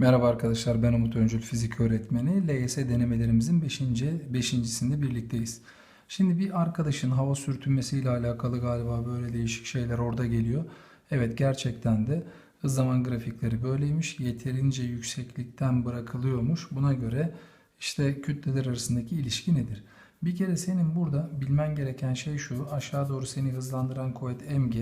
Merhaba arkadaşlar ben Umut Öncül fizik öğretmeni. LYS denemelerimizin 5. beşincisinde birlikteyiz. Şimdi bir arkadaşın hava sürtünmesiyle alakalı galiba böyle değişik şeyler orada geliyor. Evet gerçekten de hız zaman grafikleri böyleymiş. Yeterince yükseklikten bırakılıyormuş. Buna göre işte kütleler arasındaki ilişki nedir? Bir kere senin burada bilmen gereken şey şu. Aşağı doğru seni hızlandıran kuvvet mg,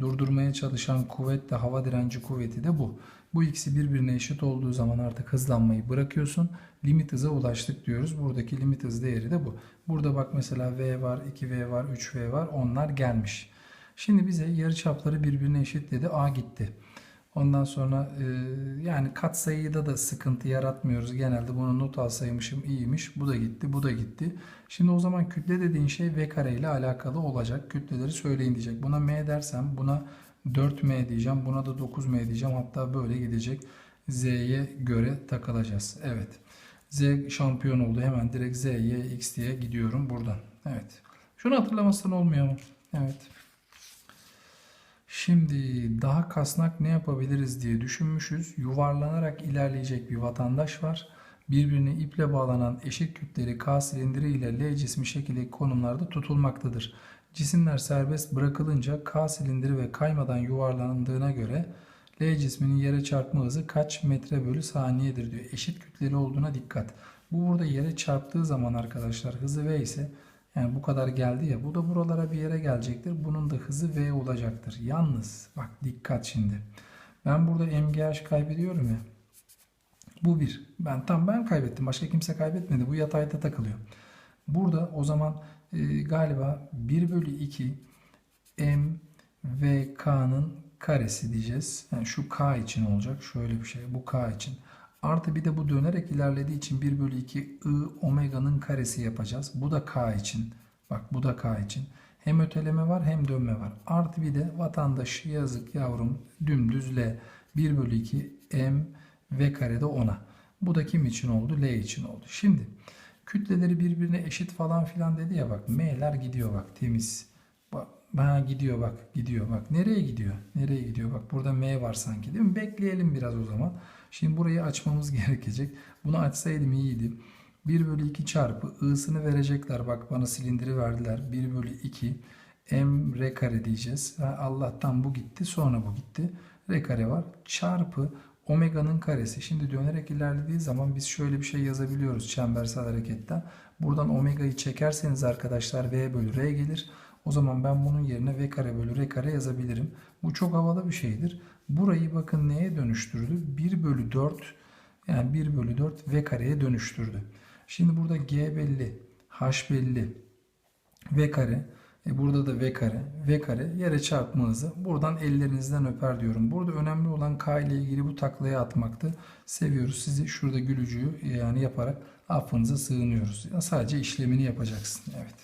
durdurmaya çalışan kuvvet de hava direnci kuvveti de bu. Bu ikisi birbirine eşit olduğu zaman artık hızlanmayı bırakıyorsun. Limit hıza ulaştık diyoruz. Buradaki limit hız değeri de bu. Burada bak mesela V var, 2V var, 3V var. Onlar gelmiş. Şimdi bize yarıçapları birbirine eşit dedi. A gitti. Ondan sonra e, yani katsayıda da sıkıntı yaratmıyoruz. Genelde bunu not alsaymışım iyiymiş. Bu da gitti, bu da gitti. Şimdi o zaman kütle dediğin şey V kare ile alakalı olacak. Kütleleri söyleyin diyecek. Buna M dersem buna 4M diyeceğim. Buna da 9M diyeceğim. Hatta böyle gidecek. Z'ye göre takılacağız. Evet. Z şampiyon oldu. Hemen direkt Z'ye X diye gidiyorum buradan. Evet. Şunu hatırlamazsan olmuyor mu? Evet. Şimdi daha kasnak ne yapabiliriz diye düşünmüşüz. Yuvarlanarak ilerleyecek bir vatandaş var. Birbirine iple bağlanan eşit kütleri K silindiri ile L cismi şekilli konumlarda tutulmaktadır. Cisimler serbest bırakılınca K silindiri ve kaymadan yuvarlandığına göre L cisminin yere çarpma hızı kaç metre bölü saniyedir diyor. Eşit kütleli olduğuna dikkat. Bu burada yere çarptığı zaman arkadaşlar hızı V ise yani bu kadar geldi ya bu da buralara bir yere gelecektir. Bunun da hızı V olacaktır. Yalnız bak dikkat şimdi. Ben burada MGH kaybediyorum ya. Bu bir. Ben tam ben kaybettim. Başka kimse kaybetmedi. Bu yatayda takılıyor. Burada o zaman e, galiba 1 bölü 2 M karesi diyeceğiz. Yani şu K için olacak. Şöyle bir şey. Bu K için. Artı bir de bu dönerek ilerlediği için 1 bölü 2 I omega'nın karesi yapacağız. Bu da K için. Bak bu da K için. Hem öteleme var hem dönme var. Artı bir de vatandaş yazık yavrum dümdüz L. 1 bölü 2 M V karede 10'a. Bu da kim için oldu? L için oldu. Şimdi kütleleri birbirine eşit falan filan dedi ya bak M'ler gidiyor bak temiz. Bak ha, gidiyor bak gidiyor bak. Nereye gidiyor? Nereye gidiyor? Bak burada M var sanki değil mi? Bekleyelim biraz o zaman. Şimdi burayı açmamız gerekecek. Bunu açsaydım iyiydi. 1 bölü 2 çarpı I'sını verecekler. Bak bana silindiri verdiler. 1 bölü 2 M R kare diyeceğiz. Allah'tan bu gitti sonra bu gitti. R kare var. Çarpı omega'nın karesi. Şimdi dönerek ilerlediği zaman biz şöyle bir şey yazabiliyoruz çembersel hareketten. Buradan omega'yı çekerseniz arkadaşlar V bölü R gelir. O zaman ben bunun yerine V kare bölü R kare yazabilirim. Bu çok havalı bir şeydir. Burayı bakın neye dönüştürdü? 1 bölü 4 yani 1 bölü 4 V kareye dönüştürdü. Şimdi burada G belli, H belli, V kare. E burada da V kare. V kare yere çarpma hızı. Buradan ellerinizden öper diyorum. Burada önemli olan K ile ilgili bu taklaya atmaktı. Seviyoruz sizi. Şurada gülücüğü yani yaparak affınıza sığınıyoruz. Ya sadece işlemini yapacaksın. Evet.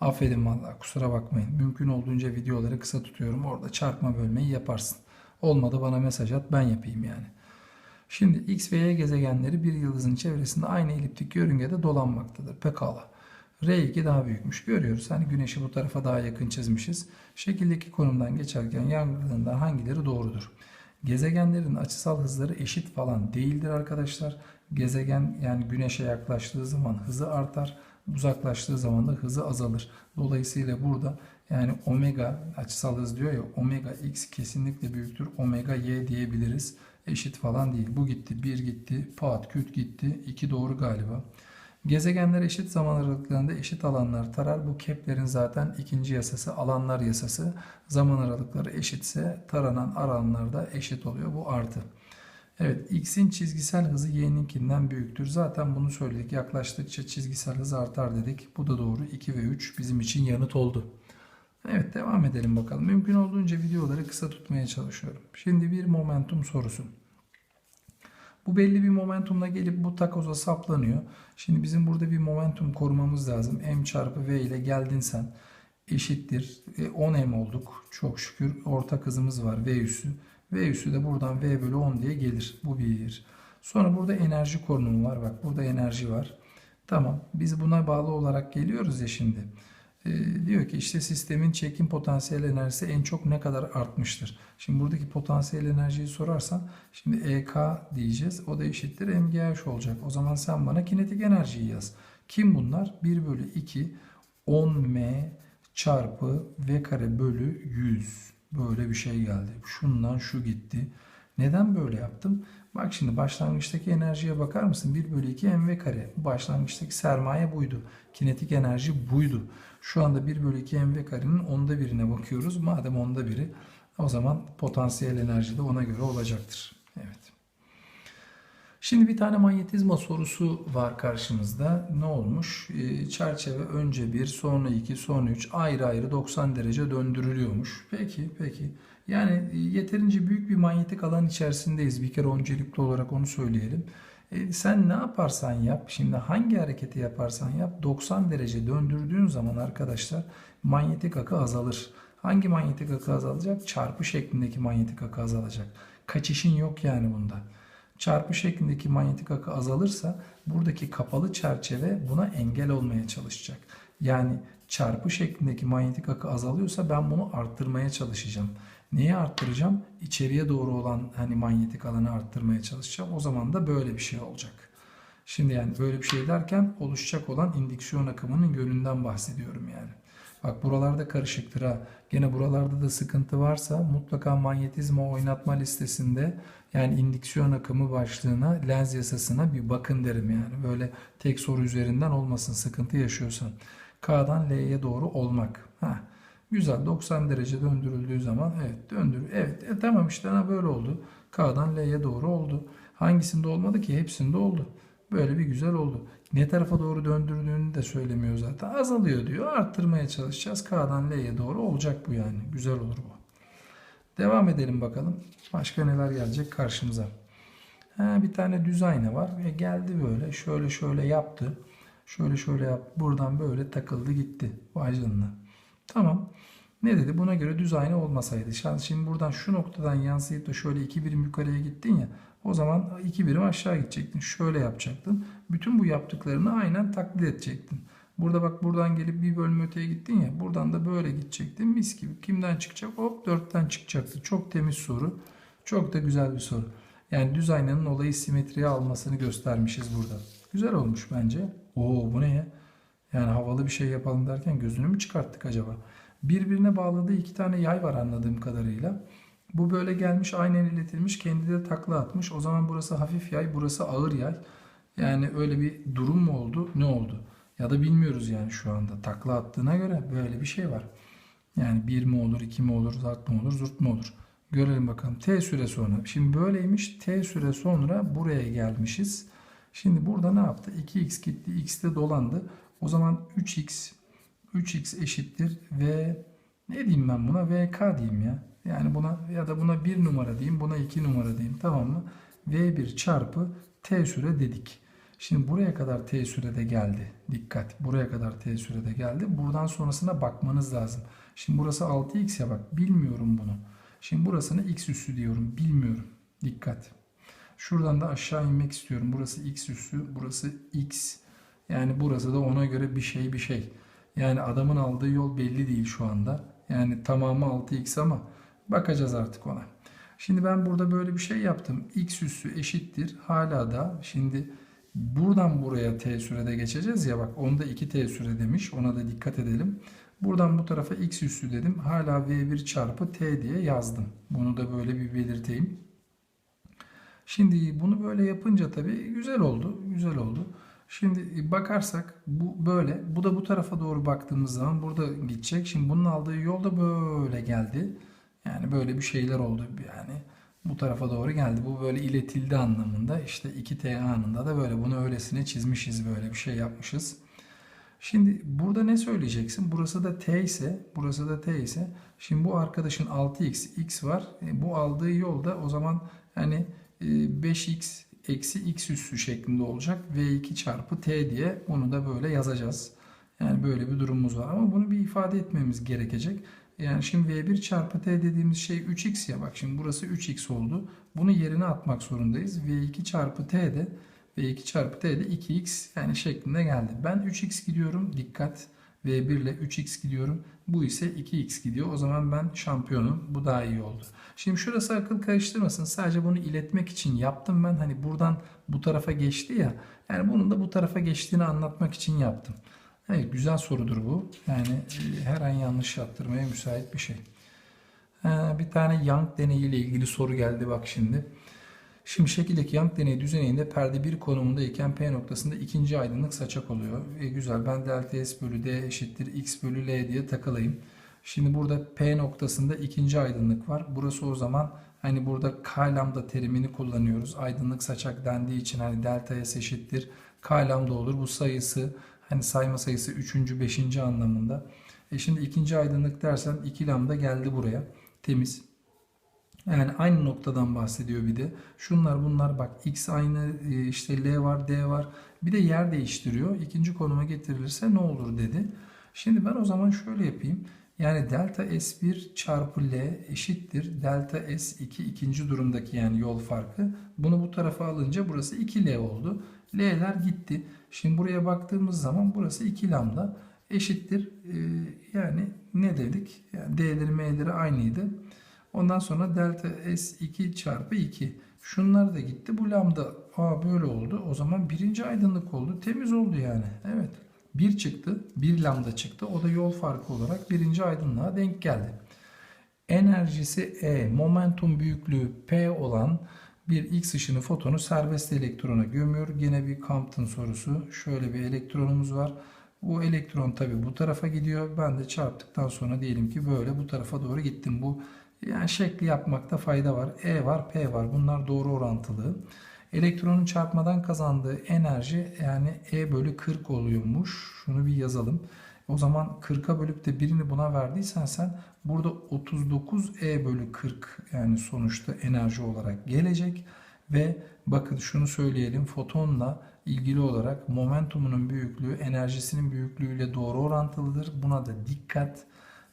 Affedin vallahi kusura bakmayın. Mümkün olduğunca videoları kısa tutuyorum. Orada çarpma bölmeyi yaparsın. Olmadı bana mesaj at ben yapayım yani. Şimdi X ve Y gezegenleri bir yıldızın çevresinde aynı eliptik yörüngede dolanmaktadır. Pekala. R2 daha büyükmüş. Görüyoruz. Hani güneşi bu tarafa daha yakın çizmişiz. Şekildeki konumdan geçerken yargılarından hangileri doğrudur? Gezegenlerin açısal hızları eşit falan değildir arkadaşlar. Gezegen yani güneşe yaklaştığı zaman hızı artar. Uzaklaştığı zaman da hızı azalır. Dolayısıyla burada yani omega açısal hız diyor ya omega x kesinlikle büyüktür. Omega y diyebiliriz. Eşit falan değil. Bu gitti. 1 gitti. Pat küt gitti. 2 doğru galiba. Gezegenler eşit zaman aralıklarında eşit alanlar tarar. Bu Kepler'in zaten ikinci yasası alanlar yasası. Zaman aralıkları eşitse taranan alanlar da eşit oluyor. Bu artı. Evet x'in çizgisel hızı y'ninkinden büyüktür. Zaten bunu söyledik. Yaklaştıkça çizgisel hız artar dedik. Bu da doğru. 2 ve 3 bizim için yanıt oldu. Evet devam edelim bakalım. Mümkün olduğunca videoları kısa tutmaya çalışıyorum. Şimdi bir momentum sorusu. Bu belli bir momentumla gelip bu takoza saplanıyor. Şimdi bizim burada bir momentum korumamız lazım. M çarpı V ile geldin sen. Eşittir. E, 10 M olduk. Çok şükür ortak hızımız var. V üssü. V üssü de buradan V bölü 10 diye gelir. Bu bir. Sonra burada enerji korunumu var. Bak burada enerji var. Tamam. Biz buna bağlı olarak geliyoruz ya şimdi. E, diyor ki işte sistemin çekim potansiyel enerjisi en çok ne kadar artmıştır? Şimdi buradaki potansiyel enerjiyi sorarsan şimdi EK diyeceğiz. O da eşittir MGH olacak. O zaman sen bana kinetik enerjiyi yaz. Kim bunlar? 1 bölü 2 10M çarpı V kare bölü 100. Böyle bir şey geldi. Şundan şu gitti. Neden böyle yaptım? Bak şimdi başlangıçtaki enerjiye bakar mısın? 1 bölü 2 mv kare. Başlangıçtaki sermaye buydu. Kinetik enerji buydu. Şu anda 1 bölü 2 mv karenin onda birine bakıyoruz. Madem onda biri o zaman potansiyel enerji de ona göre olacaktır. Evet. Şimdi bir tane manyetizma sorusu var karşımızda. Ne olmuş? Ee, çerçeve önce 1, sonra 2, sonra 3 ayrı ayrı 90 derece döndürülüyormuş. Peki, peki. Yani yeterince büyük bir manyetik alan içerisindeyiz. Bir kere öncelikli olarak onu söyleyelim. E, sen ne yaparsan yap, şimdi hangi hareketi yaparsan yap 90 derece döndürdüğün zaman arkadaşlar manyetik akı azalır. Hangi manyetik akı azalacak? Çarpı şeklindeki manyetik akı azalacak. Kaçışın yok yani bunda. Çarpı şeklindeki manyetik akı azalırsa buradaki kapalı çerçeve buna engel olmaya çalışacak. Yani çarpı şeklindeki manyetik akı azalıyorsa ben bunu arttırmaya çalışacağım. Neyi arttıracağım? İçeriye doğru olan hani manyetik alanı arttırmaya çalışacağım. O zaman da böyle bir şey olacak. Şimdi yani böyle bir şey derken oluşacak olan indüksiyon akımının yönünden bahsediyorum yani. Bak buralarda karışıktır ha. Gene buralarda da sıkıntı varsa mutlaka manyetizma oynatma listesinde yani indüksiyon akımı başlığına lens yasasına bir bakın derim yani. Böyle tek soru üzerinden olmasın sıkıntı yaşıyorsan. K'dan L'ye doğru olmak. Ha. Güzel 90 derece döndürüldüğü zaman evet döndür. Evet e, tamam işte ha, böyle oldu. K'dan L'ye doğru oldu. Hangisinde olmadı ki? Hepsinde oldu. Böyle bir güzel oldu. Ne tarafa doğru döndürdüğünü de söylemiyor zaten. Azalıyor diyor. Arttırmaya çalışacağız. K'dan L'ye doğru olacak bu yani. Güzel olur bu. Devam edelim bakalım. Başka neler gelecek karşımıza. Ha, bir tane düz ayna var. Ve geldi böyle. Şöyle şöyle yaptı. Şöyle şöyle yaptı. Buradan böyle takıldı gitti. Vay canına. Tamam. Ne dedi? Buna göre düz ayna olmasaydı. Şimdi buradan şu noktadan yansıyıp da şöyle iki birim yukarıya gittin ya. O zaman iki birim aşağı gidecektin. Şöyle yapacaktın. Bütün bu yaptıklarını aynen taklit edecektin. Burada bak buradan gelip bir bölüm öteye gittin ya. Buradan da böyle gidecektin. Mis gibi. Kimden çıkacak? Hop dörtten çıkacaktı. Çok temiz soru. Çok da güzel bir soru. Yani düz aynanın olayı simetriye almasını göstermişiz burada. Güzel olmuş bence. Oo bu ne ya? Yani havalı bir şey yapalım derken gözünü mü çıkarttık acaba? Birbirine bağladığı iki tane yay var anladığım kadarıyla. Bu böyle gelmiş aynen iletilmiş kendi de takla atmış. O zaman burası hafif yay burası ağır yay. Yani öyle bir durum mu oldu ne oldu? Ya da bilmiyoruz yani şu anda. Takla attığına göre böyle bir şey var. Yani bir mi olur, iki mi olur, zart mı olur, zurt mu olur? Görelim bakalım. T süre sonra. Şimdi böyleymiş. T süre sonra buraya gelmişiz. Şimdi burada ne yaptı? 2x gitti. X de dolandı. O zaman 3x 3x eşittir ve ne diyeyim ben buna? VK diyeyim ya. Yani buna ya da buna 1 numara diyeyim. Buna 2 numara diyeyim. Tamam mı? V1 çarpı T süre dedik. Şimdi buraya kadar T sürede geldi. Dikkat. Buraya kadar T sürede geldi. Buradan sonrasına bakmanız lazım. Şimdi burası 6x ya bak. Bilmiyorum bunu. Şimdi burasını x üssü diyorum. Bilmiyorum. Dikkat. Şuradan da aşağı inmek istiyorum. Burası x üssü. Burası x. Yani burası da ona göre bir şey bir şey. Yani adamın aldığı yol belli değil şu anda. Yani tamamı 6x ama bakacağız artık ona. Şimdi ben burada böyle bir şey yaptım. x üssü eşittir. Hala da şimdi buradan buraya t sürede geçeceğiz ya bak onda 2t süre demiş. Ona da dikkat edelim. Buradan bu tarafa x üssü dedim. Hala v1 çarpı t diye yazdım. Bunu da böyle bir belirteyim. Şimdi bunu böyle yapınca tabii güzel oldu. Güzel oldu. Şimdi bakarsak bu böyle. Bu da bu tarafa doğru baktığımız zaman burada gidecek. Şimdi bunun aldığı yol da böyle geldi. Yani böyle bir şeyler oldu. Yani bu tarafa doğru geldi. Bu böyle iletildi anlamında. İşte 2T anında da böyle bunu öylesine çizmişiz. Böyle bir şey yapmışız. Şimdi burada ne söyleyeceksin? Burası da T ise, burası da T ise. Şimdi bu arkadaşın 6x, x var. E, bu aldığı yolda o zaman hani 5x eksi x üssü şeklinde olacak. V2 çarpı t diye onu da böyle yazacağız. Yani böyle bir durumumuz var. Ama bunu bir ifade etmemiz gerekecek. Yani şimdi V1 çarpı T dediğimiz şey 3x ya bak şimdi burası 3x oldu. Bunu yerine atmak zorundayız. V2 çarpı T de V2 çarpı T de 2x yani şeklinde geldi. Ben 3x gidiyorum. Dikkat. V1 ile 3x gidiyorum. Bu ise 2x gidiyor. O zaman ben şampiyonum. Bu daha iyi oldu. Şimdi şurası akıl karıştırmasın. Sadece bunu iletmek için yaptım ben. Hani buradan bu tarafa geçti ya. Yani bunun da bu tarafa geçtiğini anlatmak için yaptım. Evet güzel sorudur bu. Yani e, her an yanlış yaptırmaya müsait bir şey. Ha, bir tane Young deneyiyle ilgili soru geldi bak şimdi. Şimdi şekildeki Young deneyi düzeninde perde 1 konumundayken P noktasında ikinci aydınlık saçak oluyor. E, güzel ben delta S bölü D eşittir X bölü L diye takılayım. Şimdi burada P noktasında ikinci aydınlık var. Burası o zaman hani burada K lambda terimini kullanıyoruz. Aydınlık saçak dendiği için hani delta S eşittir K lambda olur. Bu sayısı hani sayma sayısı 3. 5. anlamında. E şimdi ikinci aydınlık dersen 2 lambda geldi buraya. Temiz. Yani aynı noktadan bahsediyor bir de. Şunlar bunlar bak x aynı e, işte L var D var. Bir de yer değiştiriyor. İkinci konuma getirilirse ne olur dedi. Şimdi ben o zaman şöyle yapayım. Yani delta S1 çarpı L eşittir delta S2 ikinci durumdaki yani yol farkı. Bunu bu tarafa alınca burası 2L oldu. L'ler gitti. Şimdi buraya baktığımız zaman burası 2 lambda eşittir. E, yani ne dedik? Yani D'leri M'leri aynıydı. Ondan sonra delta S2 çarpı 2. Şunlar da gitti. Bu lambda aa böyle oldu. O zaman birinci aydınlık oldu. Temiz oldu yani. Evet. 1 çıktı. 1 lambda çıktı. O da yol farkı olarak birinci aydınlığa denk geldi. Enerjisi E, momentum büyüklüğü P olan bir X ışını fotonu serbest elektrona gömüyor. Yine bir Compton sorusu. Şöyle bir elektronumuz var. Bu elektron tabi bu tarafa gidiyor. Ben de çarptıktan sonra diyelim ki böyle bu tarafa doğru gittim. Bu yani şekli yapmakta fayda var. E var, P var. Bunlar doğru orantılı. Elektronun çarpmadan kazandığı enerji yani E bölü 40 oluyormuş. Şunu bir yazalım. O zaman 40'a bölüp de birini buna verdiysen sen burada 39 E bölü 40 yani sonuçta enerji olarak gelecek. Ve bakın şunu söyleyelim fotonla ilgili olarak momentumunun büyüklüğü enerjisinin büyüklüğüyle doğru orantılıdır. Buna da dikkat.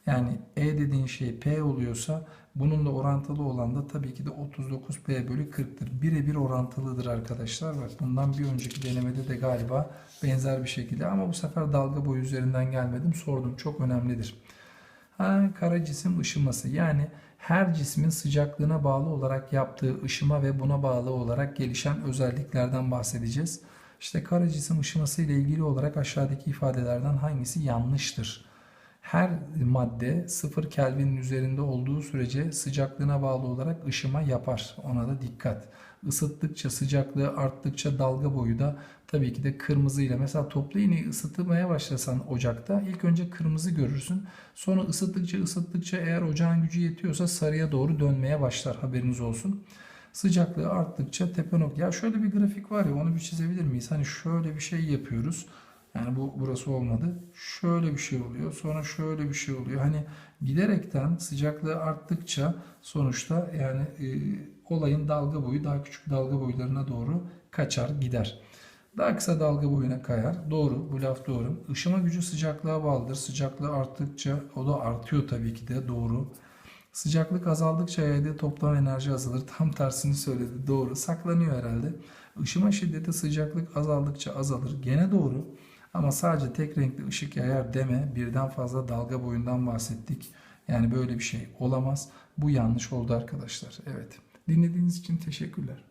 Yani E dediğin şey P oluyorsa bununla orantılı olan da tabii ki de 39P bölü 40'tır. Birebir orantılıdır arkadaşlar. Bak bundan bir önceki denemede de galiba benzer bir şekilde ama bu sefer dalga boyu üzerinden gelmedim. Sordum. Çok önemlidir. Ha, kara cisim ışıması yani her cismin sıcaklığına bağlı olarak yaptığı ışıma ve buna bağlı olarak gelişen özelliklerden bahsedeceğiz. İşte kara cisim ışıması ile ilgili olarak aşağıdaki ifadelerden hangisi yanlıştır? Her madde 0 Kelvin'in üzerinde olduğu sürece sıcaklığına bağlı olarak ışıma yapar. Ona da dikkat. Isıttıkça sıcaklığı arttıkça dalga boyu da tabii ki de kırmızı ile mesela toplu iğneyi ısıtmaya başlasan ocakta ilk önce kırmızı görürsün. Sonra ısıttıkça ısıttıkça eğer ocağın gücü yetiyorsa sarıya doğru dönmeye başlar haberiniz olsun. Sıcaklığı arttıkça tepe nokta. Ya şöyle bir grafik var ya onu bir çizebilir miyiz? Hani şöyle bir şey yapıyoruz. Yani bu burası olmadı. Şöyle bir şey oluyor. Sonra şöyle bir şey oluyor. Hani giderekten sıcaklığı arttıkça sonuçta yani e, olayın dalga boyu daha küçük dalga boylarına doğru kaçar gider. Daha kısa dalga boyuna kayar. Doğru. Bu laf doğru. Işıma gücü sıcaklığa bağlıdır. Sıcaklığı arttıkça o da artıyor tabii ki de. Doğru. Sıcaklık azaldıkça yaydığı toplam enerji azalır. Tam tersini söyledi. Doğru. Saklanıyor herhalde. Işıma şiddeti sıcaklık azaldıkça azalır. Gene doğru. Ama sadece tek renkli ışık yayar deme. Birden fazla dalga boyundan bahsettik. Yani böyle bir şey olamaz. Bu yanlış oldu arkadaşlar. Evet. Dinlediğiniz için teşekkürler.